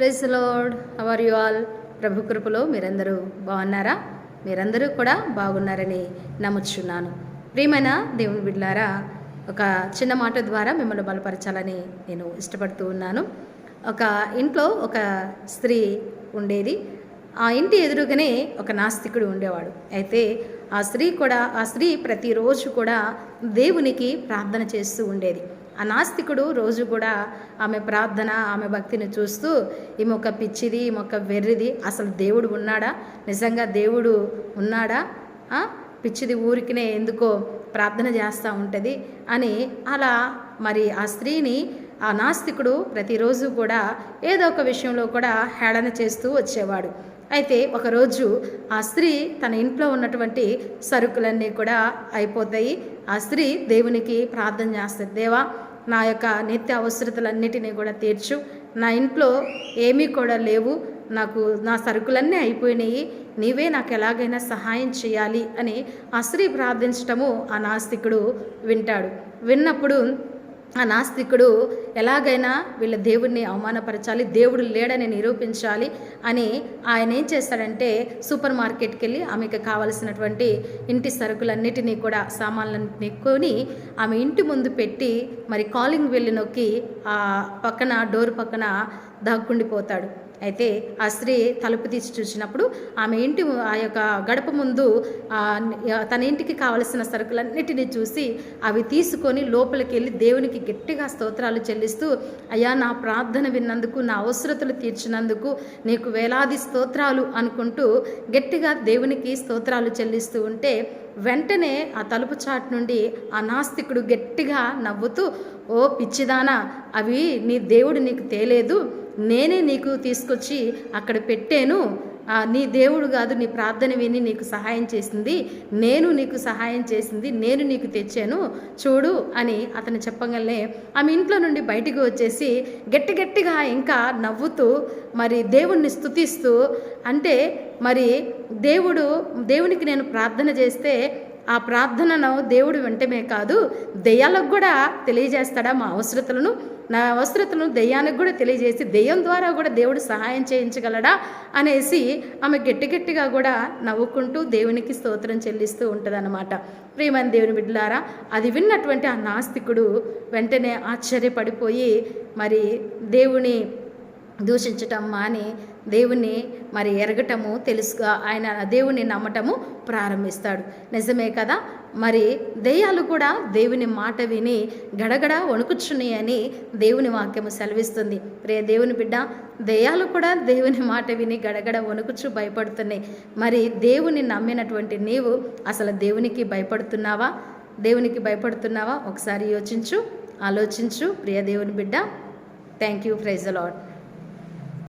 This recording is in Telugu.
Praise lord how are you all ప్రభు కృపలో మీరందరూ బాగున్నారా? మీరందరూ కూడా బాగున్నారని నమ్ముచున్నాను. ప్రియమైన దేవుని బిడ్లారా ఒక చిన్న మాట ద్వారా మిమ్మల్ని బలపరచాలని నేను ఇష్టపడుతూ ఉన్నాను. ఒక ఇంట్లో ఒక స్త్రీ ఉండేది. ఆ ఇంటి ఎదురుగానే ఒక నాస్తికుడు ఉండేవాడు. అయితే ఆ స్త్రీ కూడా ఆ స్త్రీ ప్రతిరోజు కూడా దేవునికి ప్రార్థన చేస్తూ ఉండేది. ఆ నాస్తికుడు రోజు కూడా ఆమె ప్రార్థన ఆమె భక్తిని చూస్తూ ఈమె ఒక పిచ్చిది ఈమె ఒక వెర్రిది అసలు దేవుడు ఉన్నాడా? నిజంగా దేవుడు ఉన్నాడా? పిచ్చిది ఊరికినే ఎందుకో ప్రార్థన చేస్తూ ఉంటుంది అని అలా మరి ఆ స్త్రీని ఆ నాస్తికుడు ప్రతిరోజు కూడా ఏదో ఒక విషయంలో కూడా హేళన చేస్తూ వచ్చేవాడు. అయితే ఒకరోజు ఆ స్త్రీ తన ఇంట్లో ఉన్నటువంటి సరుకులన్నీ కూడా అయిపోతాయి. ఆ స్త్రీ దేవునికి ప్రార్థన చేస్తుంది. దేవా నా యొక్క నిత్య అవసరతలన్నిటినీ కూడా తీర్చు. నా ఇంట్లో ఏమీ కూడా లేవు. నాకు నా సరుకులన్నీ అయిపోయినాయి. నీవే నాకు ఎలాగైనా సహాయం చేయాలి అని ఆ ప్రార్థించటము ఆ నాస్తికుడు వింటాడు. విన్నప్పుడు ఆ నాస్తికుడు ఎలాగైనా వీళ్ళ దేవుడిని అవమానపరచాలి దేవుడు లేడని నిరూపించాలి అని ఆయన ఏం చేస్తాడంటే సూపర్ మార్కెట్కి వెళ్ళి ఆమెకు కావలసినటువంటి ఇంటి సరుకులన్నిటినీ కూడా సామాన్లన్నింటినీ కొని ఆమె ఇంటి ముందు పెట్టి మరి కాలింగ్ వెళ్ళి నొక్కి ఆ పక్కన డోర్ పక్కన దాక్కుండిపోతాడు. అయితే ఆ స్త్రీ తలుపు తీసి చూసినప్పుడు ఆమె ఇంటి ఆ యొక్క గడప ముందు తన ఇంటికి కావలసిన సరుకులన్నిటినీ చూసి అవి తీసుకొని లోపలికి వెళ్ళి దేవునికి గట్టిగా స్తోత్రాలు చెల్లిస్తూ అయ్యా నా ప్రార్థన విన్నందుకు నా అవసరతలు తీర్చినందుకు నీకు వేలాది స్తోత్రాలు అనుకుంటూ గట్టిగా దేవునికి స్తోత్రాలు చెల్లిస్తూ ఉంటే వెంటనే ఆ తలుపు చాటు నుండి ఆ నాస్తికుడు గట్టిగా నవ్వుతూ ఓ పిచ్చిదానా అవి నీ దేవుడు నీకు తేలేదు. నేనే నీకు తీసుకొచ్చి అక్కడ పెట్టాను. నీ దేవుడు కాదు నీ ప్రార్థన విని నీకు సహాయం చేసింది. నేను నీకు సహాయం చేసింది నేను నీకు తెచ్చాను. చూడు అని అతను చెప్పగలనే ఆమె ఇంట్లో నుండి బయటికి వచ్చేసి గట్టి గట్టిగా ఇంకా నవ్వుతూ మరి దేవుణ్ణి స్తుతిస్తూ అంటే మరి దేవుడు దేవునికి నేను ప్రార్థన చేస్తే ఆ ప్రార్థనను దేవుడు వెంటనే కాదు దెయ్యాలకు కూడా తెలియజేస్తాడా మా అవసరతలను? నా అవసరతను దయ్యానికి కూడా తెలియజేసి దెయ్యం ద్వారా కూడా దేవుడు సహాయం చేయించగలడా? అనేసి ఆమె గట్టి గట్టిగా కూడా నవ్వుకుంటూ దేవునికి స్తోత్రం చెల్లిస్తూ ఉంటుందన్నమాట. ప్రియమైన దేవుని బిడ్డలారా అది విన్నటువంటి ఆ నాస్తికుడు వెంటనే ఆశ్చర్యపడిపోయి మరి దేవుని దూషించటం మాని దేవుణ్ణి మరి ఎరగటము తెలుసుగా ఆయన దేవుణ్ణి నమ్మటము ప్రారంభిస్తాడు. నిజమే కదా? మరి దెయ్యాలు కూడా దేవుని మాట విని గడగడ వణుకుచున్నాయి అని దేవుని వాక్యము సెలవిస్తుంది. ప్రియ దేవుని బిడ్డ దెయ్యాలు కూడా దేవుని మాట విని గడగడ వణుకుచు భయపడుతున్నాయి. మరి దేవుని నమ్మినటువంటి నీవు అసలు దేవునికి భయపడుతున్నావా? దేవునికి భయపడుతున్నావా? ఒకసారి యోచించు ఆలోచించు ప్రియ దేవుని బిడ్డ. Thank you praise lord